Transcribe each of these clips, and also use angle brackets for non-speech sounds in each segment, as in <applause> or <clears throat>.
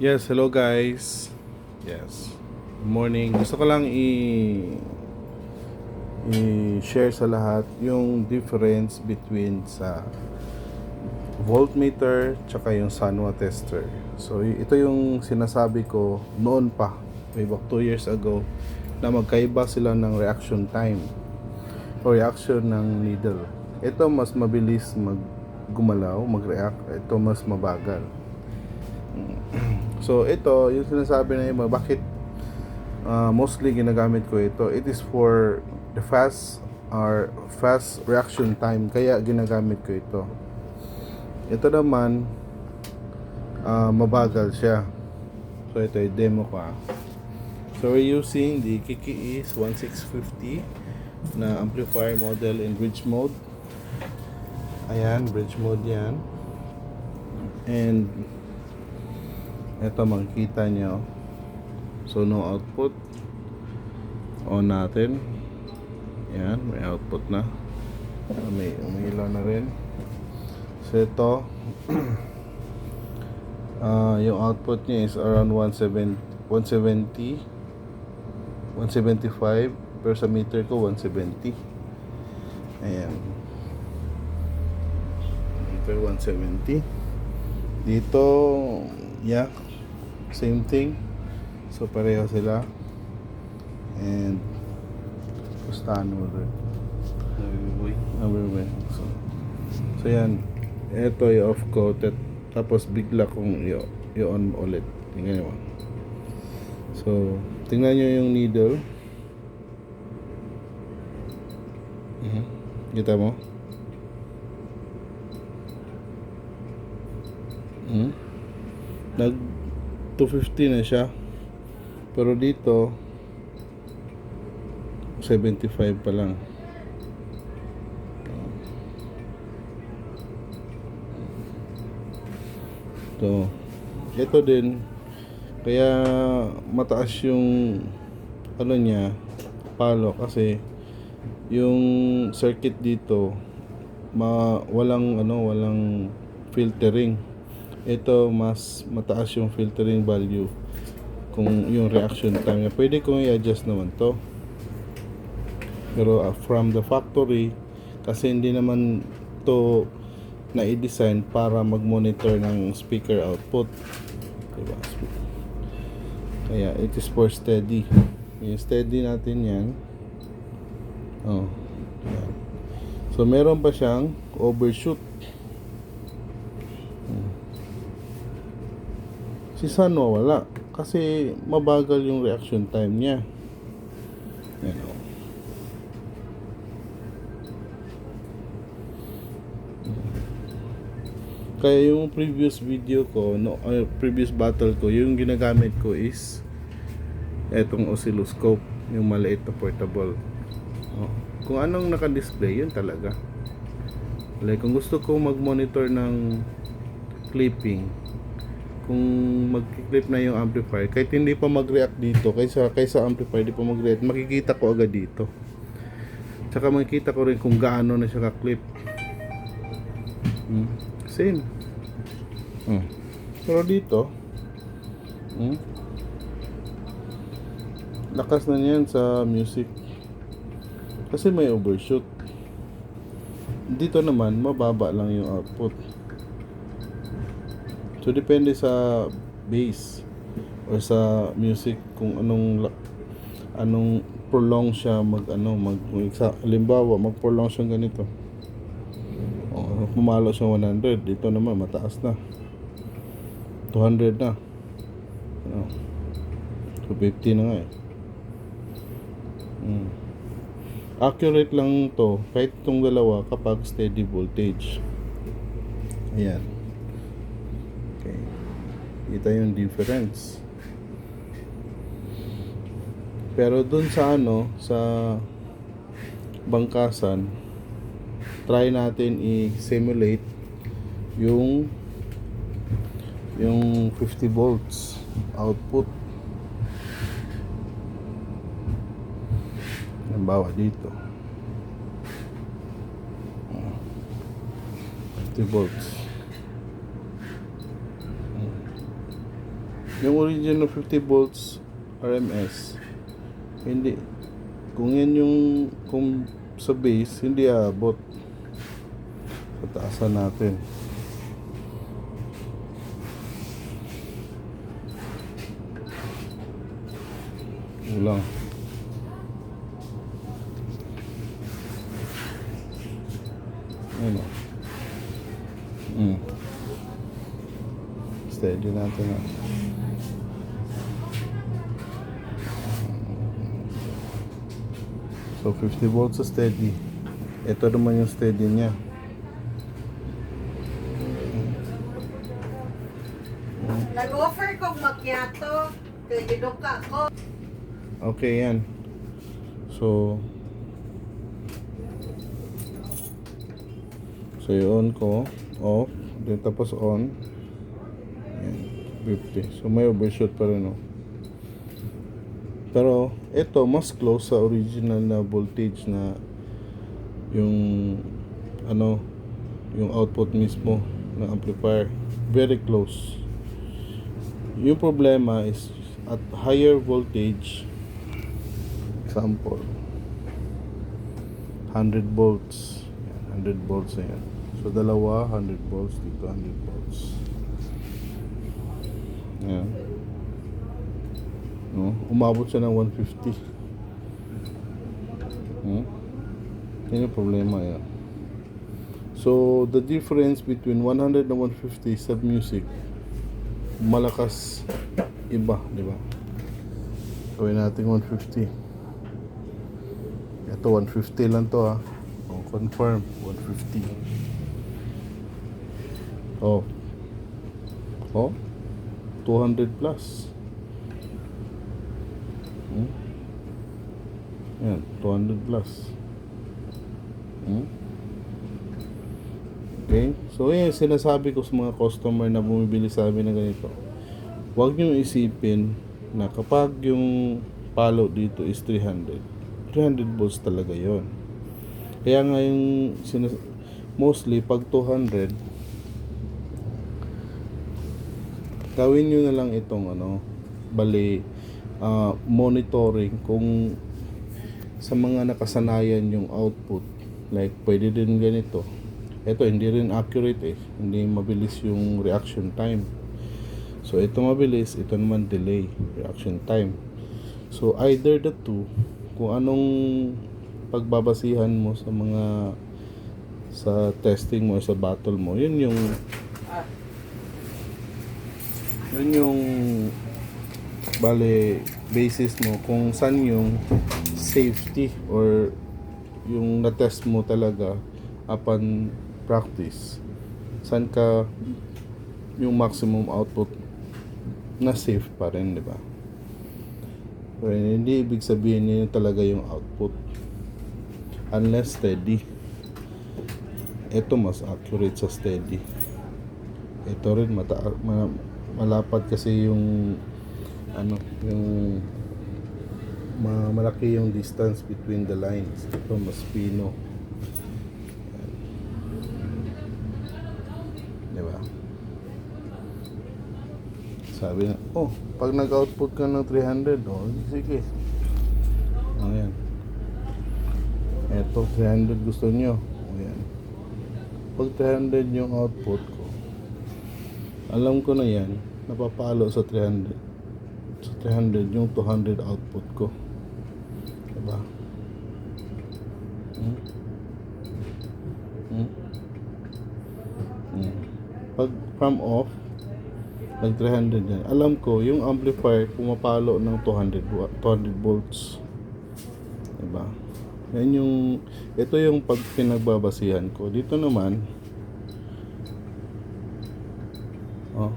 Yes, hello guys. Yes. Good morning. Gusto ko lang i i-share sa lahat yung difference between sa voltmeter tsaka yung Sanwa tester. So ito yung sinasabi ko noon pa, way back 2 years ago, na magkaiba sila ng reaction time o reaction ng needle. Ito mas mabilis mag gumalaw, mag-react. Ito mas mabagal. So ito, yung sinasabi na iba, bakit uh, mostly ginagamit ko ito, it is for the fast or fast reaction time, kaya ginagamit ko ito. Ito naman, uh, mabagal siya. So ito, i-demo ko ah. So we're using the Kiki is 1650 na amplifier model in bridge mode. Ayan, bridge mode yan. And ito makikita nyo. So no output. On natin. Ayan, may output na. May umilaw na rin. So ito <clears throat> ah yung output niya is around 170 170 175 pero sa meter ko 170 ayan meter 170 dito yeah same thing so pareho sila and pustahan mo rin Everywhere. So, so yan. Ito yung off ko. tat- Tapos bigla kong i-on ulit. Tingnan nyo. So, tingnan nyo yung needle. Mhm. Kita mo? Mhm. Nag 250 na siya. Pero dito 75 pa lang. To. Ito din kaya mataas yung ano niya palo kasi yung circuit dito ma walang ano walang filtering ito mas mataas yung filtering value kung yung reaction time niya. Pwede kong i-adjust naman to. Pero uh, from the factory kasi hindi naman to na i-design para mag-monitor ng speaker output. Diba? Kaya it is for steady. Yung steady natin yan. Oh yan. so meron pa siyang overshoot Hmm. Si Sanwa wala kasi mabagal yung reaction time niya yan oh. Kaya yung previous video ko, no, uh, previous battle ko, yung ginagamit ko is etong oscilloscope, yung maliit na portable. Oh. Kung anong naka-display, yun talaga. Like, kung gusto ko mag-monitor ng clipping, kung mag-clip na yung amplifier, kahit hindi pa mag-react dito, kaysa, kaysa amplifier, di pa mag-react, makikita ko agad dito. Tsaka makikita ko rin kung gaano na siya ka-clip. Hmm. Same. Hmm. Pero dito, hmm, lakas na niyan sa music. Kasi may overshoot. Dito naman, mababa lang yung output. So, depende sa bass or sa music kung anong anong prolong siya mag ano mag sa halimbawa mag prolong siya ganito Oh, pumalo siya 100. Dito naman mataas na. 200 na. Ano? 250 na nga eh. Hmm. Accurate lang to kahit itong dalawa kapag steady voltage. Ayan. Kita yung difference. Pero dun sa ano, sa bangkasan, try natin i-simulate yung yung 50 volts output. Halimbawa dito. 50 volts Yung original 50 volts RMS, hindi, kung yan yung, kung sa base, hindi aabot. Pataasan natin. Kulang. Ano? Mm. Steady natin ah. So 50 volts sa steady. Ito naman yung steady niya. Nag-offer kong macchiato. Kaya ginuka ko. Okay yan. So So i-on ko, off, then tapos on. Ayan, 50. So may overshoot pa rin oh. Pero ito mas close sa original na voltage na yung ano yung output mismo ng amplifier. Very close. Yung problema is at higher voltage example 100 volts Yan, 100 volts na yan so dalawa 100 volts dito 100 volts yan no? umabot siya ng 150 hmm? yun yung problema yan so the difference between 100 and 150 sa music malakas iba di ba gawin natin 150 ito 150 lang to ha. Oh, confirm 150. Oh. Oh. 200 plus. Hmm? Yan, 200 plus. Hmm? Okay? So, yan sinasabi ko sa mga customer na bumibili sa amin ng ganito. Huwag nyo isipin na kapag yung palo dito is 300 300 volts talaga yon kaya nga yung sinas- mostly pag 200 gawin nyo na lang itong ano bali ah, monitoring kung sa mga nakasanayan yung output like pwede din ganito. Ito hindi rin accurate eh. Hindi mabilis yung reaction time. So ito mabilis ito naman delay reaction time. So either the two kung anong pagbabasihan mo sa mga sa testing mo sa battle mo yun yung yun yung bale basis mo kung saan yung safety or yung na-test mo talaga upon practice saan ka yung maximum output na safe pa rin di ba pero hindi ibig sabihin yun talaga yung output. Unless steady. Ito mas accurate sa steady. Ito rin mata ma, malapad kasi yung ano, yung malaki yung distance between the lines. Ito mas pino. Di ba? Sabi na, oh, pag nag-output ka ng 300, oh, sige. Oh, yan. Eto, 300 gusto nyo. Oh, yan. Pag 300 yung output ko, alam ko na yan, napapalo sa 300. Sa 300 yung 200 output ko. Diba? Hmm? Hmm? Hmm. Pag from off, nag 300 yan. Alam ko, yung amplifier pumapalo ng 200 wa- 200 volts. Diba? Yan yung ito yung pag pinagbabasihan ko. Dito naman oh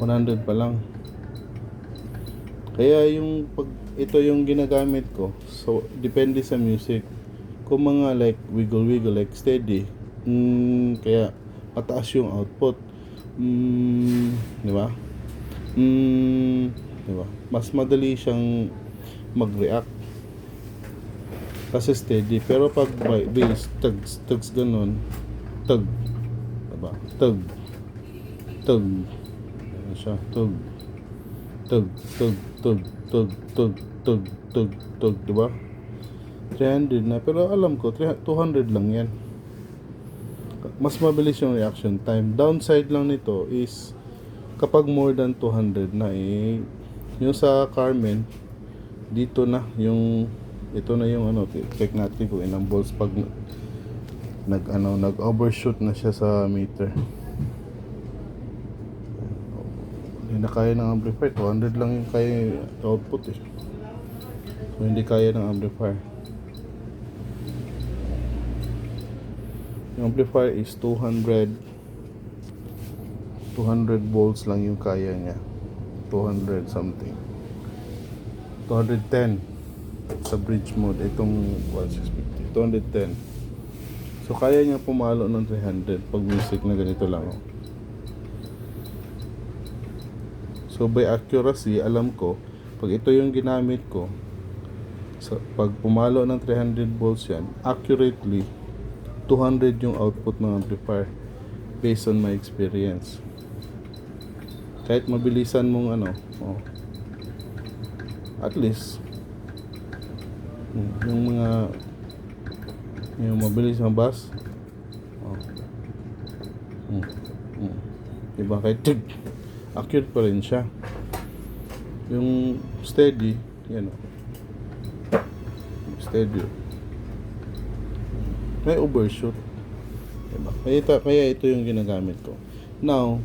100 pa lang. Kaya yung pag ito yung ginagamit ko. So depende sa music. Kung mga like wiggle wiggle like steady, mm, kaya mataas yung output. Mm, di ba? Mm, di ba? Mas madali siyang mag-react. Kasi steady. Pero pag bass, tugs, tugs ganun, tug. Di ba? Tug. Tug. Ganun siya. Tug. Tug, tug, tug, tug, tug, tug, tug, tug, di ba? 300 na, pero alam ko, 300 200 lang yan. Mas mabilis yung reaction time. Downside lang nito is, kapag more than 200 na, eh, yung sa Carmen, dito na, yung, ito na yung ano, check natin kung ilang volts pag nag ano nag overshoot na siya sa meter hindi na kaya ng amplifier. 200 lang yung kaya output eh. So hindi kaya ng amplifier. Yung amplifier is 200 200 volts lang yung kaya niya. 200 something. 210 sa bridge mode. Itong 1650 210 So kaya niya pumalo ng 300 pag music na ganito lang. oh. So by accuracy, alam ko, pag ito yung ginamit ko, sa pag pumalo ng 300 volts yan, accurately, 200 yung output ng amplifier based on my experience. Kahit mabilisan mong ano, oh, at least, mm, yung mga yung mabilis na bus. Oh. Mm. Mm. Diba kahit tig, accurate pa rin siya. Yung steady, yan o. Steady. May overshoot. Diba? Kaya, ito- kaya ito yung ginagamit ko. Now,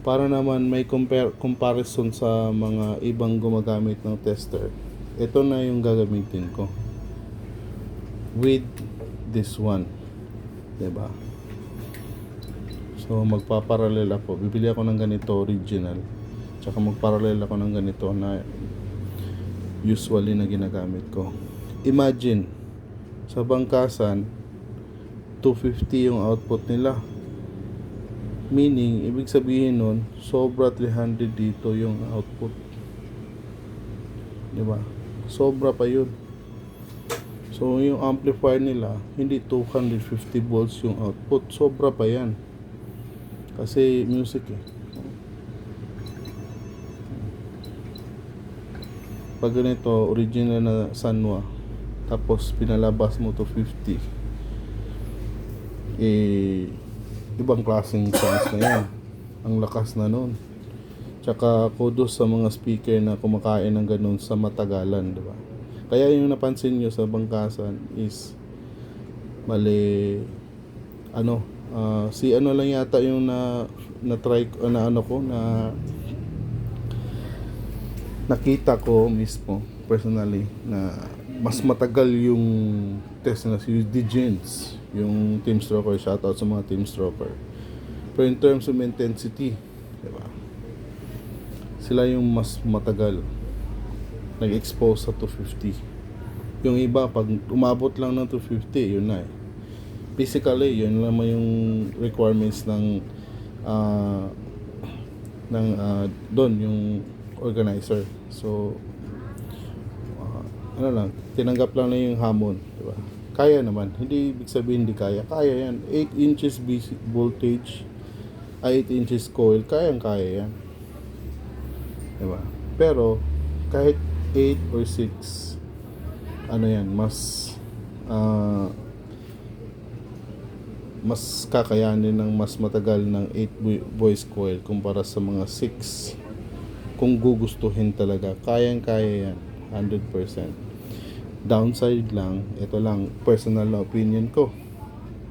para naman may compare, comparison sa mga ibang gumagamit ng tester, ito na yung gagamitin ko with this one. 'Di ba? So magpaparallel ako. Bibili ako ng ganito original. Tsaka magparallel ako ng ganito na usually na ginagamit ko. Imagine sa bangkasan 250 yung output nila. Meaning, ibig sabihin nun, sobra 300 dito yung output. 'Di ba? Sobra pa yun. So, yung amplifier nila, hindi 250 volts yung output. Sobra pa yan. Kasi music eh. Pag ganito, original na Sanwa, tapos pinalabas mo to 50, eh, ibang klaseng sounds na yan. Ang lakas na nun. Tsaka kudos sa mga speaker na kumakain ng ganun sa matagalan, di ba? Kaya yung napansin nyo sa bangkasan is mali ano ah, si ano lang yata yung na na try na ano ko na nakita ko mismo personally na mas matagal yung test na si Digins yung team stroker shoutout sa mga team stroker pero in terms of intensity di ba sila yung mas matagal nag-expose sa 250. Yung iba, pag umabot lang ng 250, yun na eh. Physically, yun naman yung requirements ng ah ng ah, doon yung organizer. So, ah, ano lang, tinanggap lang na yung hamon, di ba? Kaya naman, hindi ibig sabihin hindi kaya. Kaya yan. 8 inches voltage, ay 8 inches coil, kayang kaya yan. Di ba? Pero, kahit 8 or 6 ano yan mas ah, mas kakayanin ng mas matagal ng 8 vo- voice coil kumpara sa mga 6 kung gugustuhin talaga kayang kaya yan 100% downside lang ito lang personal na opinion ko.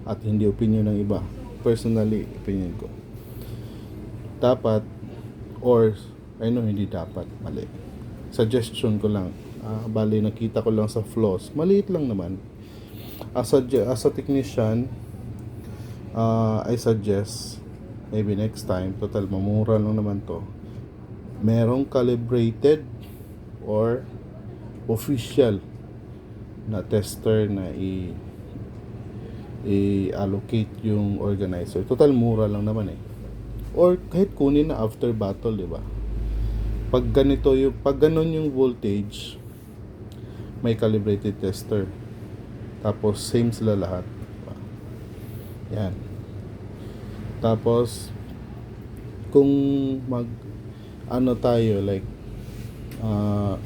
At hindi opinion ng iba personally opinion ko. Dapat or ay no hindi dapat mali. Suggestion ko lang ah bali nakita ko lang sa flaws maliit lang naman. As a, as a technician ah, I suggest maybe next time total mamura lang naman to merong calibrated or official na tester na i i-allocate yung organizer. Total mura lang naman eh. Or kahit kunin na after battle, di ba? Pag ganito yung pag ganun yung voltage, may calibrated tester. Tapos same sila lahat. Yan. Tapos kung mag ano tayo like uh,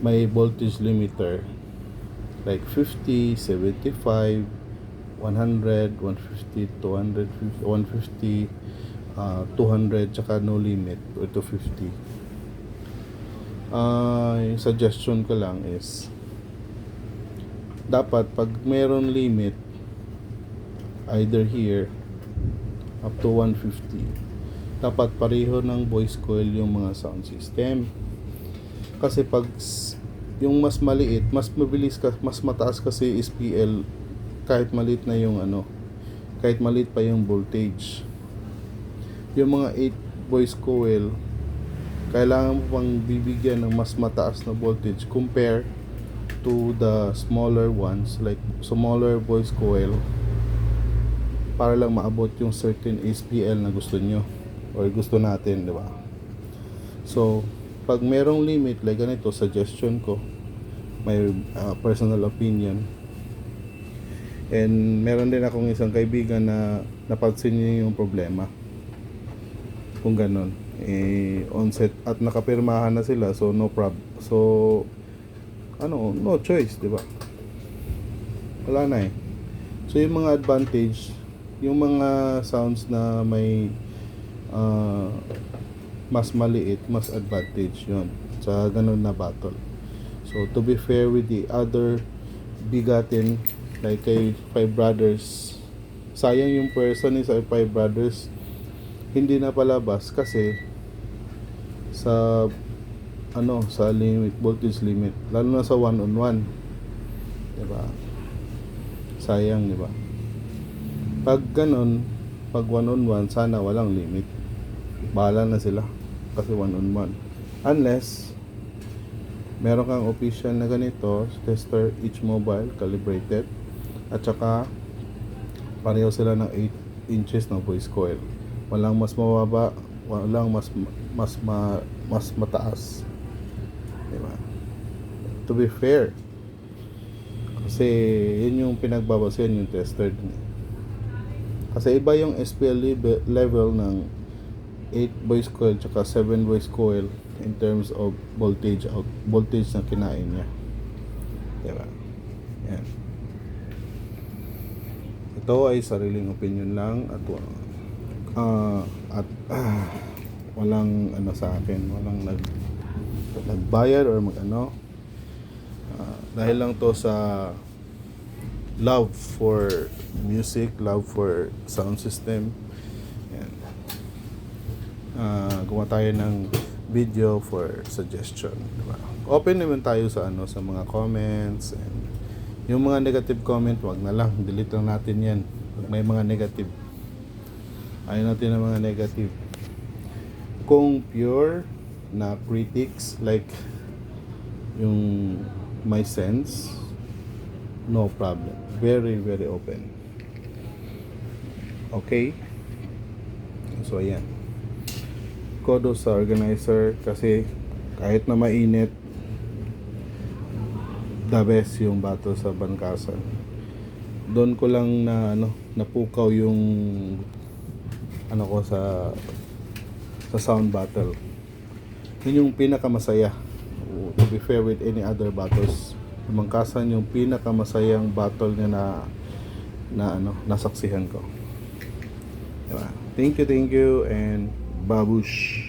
may voltage limiter like 50, 75, 100, 150, 250, 150, uh, 200, tsaka no limit or 250. Ah, yung suggestion ko lang is dapat pag meron limit either here up to 150 dapat pareho ng voice coil yung mga sound system. Kasi pag yung mas maliit mas mabilis ka mas mataas kasi SPL kahit maliit na yung ano kahit maliit pa yung voltage. Yung mga 8 voice coil kailangan mo pang bibigyan ng mas mataas na voltage compare to the smaller ones like smaller voice coil para lang maabot yung certain SPL na gusto nyo or gusto natin, di ba? So, pag merong limit, like ganito, suggestion ko, may uh, personal opinion, and meron din akong isang kaibigan na napansin niya yung problema. Kung ganon. Eh, onset at nakapirmahan na sila, so no prob. So, ano, no choice, di ba? Wala na eh. So, yung mga advantage, yung mga sounds na may ah, mas maliit, mas advantage yon sa ganun na battle. So, to be fair with the other bigatin, like kay Five Brothers, sayang yung person ni sa Five Brothers, hindi na palabas kasi sa ano sa limit voltage limit. Lalo na sa one on one 'di ba sayang 'di ba pag ganun pag one on one sana walang limit. Bahala na sila kasi one on one. Unless meron kang official na ganito tester each mobile calibrated at saka pareho sila ng 8 inches na voice coil. Walang mas mababa walang mas mas ma, mas mataas. Diba? To be fair kasi yun yung pinagbabasehan yung tester din eh. Kasi iba yung SPL level ng 8 voice coil tsaka 7 voice coil in terms of voltage out voltage na kinain niya. Diba? Yan. Ito ay sariling opinion lang at ah at ah, walang ano sa akin, walang nag nagbayad or mag ano. Ah, dahil lang to sa love for music, love for sound system. Yan. Ah, gumawa tayo ng video for suggestion, di ba? Open naman tayo sa ano sa mga comments and yung mga negative comment, wag na lang, delete lang natin 'yan. Pag may mga negative. Ayaw natin ng mga negative. Kung pure na critics like yung my sense no problem. Very, very open. Okay? So, ayan. Kudos sa organizer kasi kahit na mainit, the best yung battle sa Bangkasan. Doon ko lang na ano, napukaw yung ano ko sa sa sound battle. Yun yung pinakamasaya. To be fair with any other battles, Bangkasan yung pinakamasayang battle niya na na ano, nasaksihan ko. Diba? Thank you, thank you, and babush.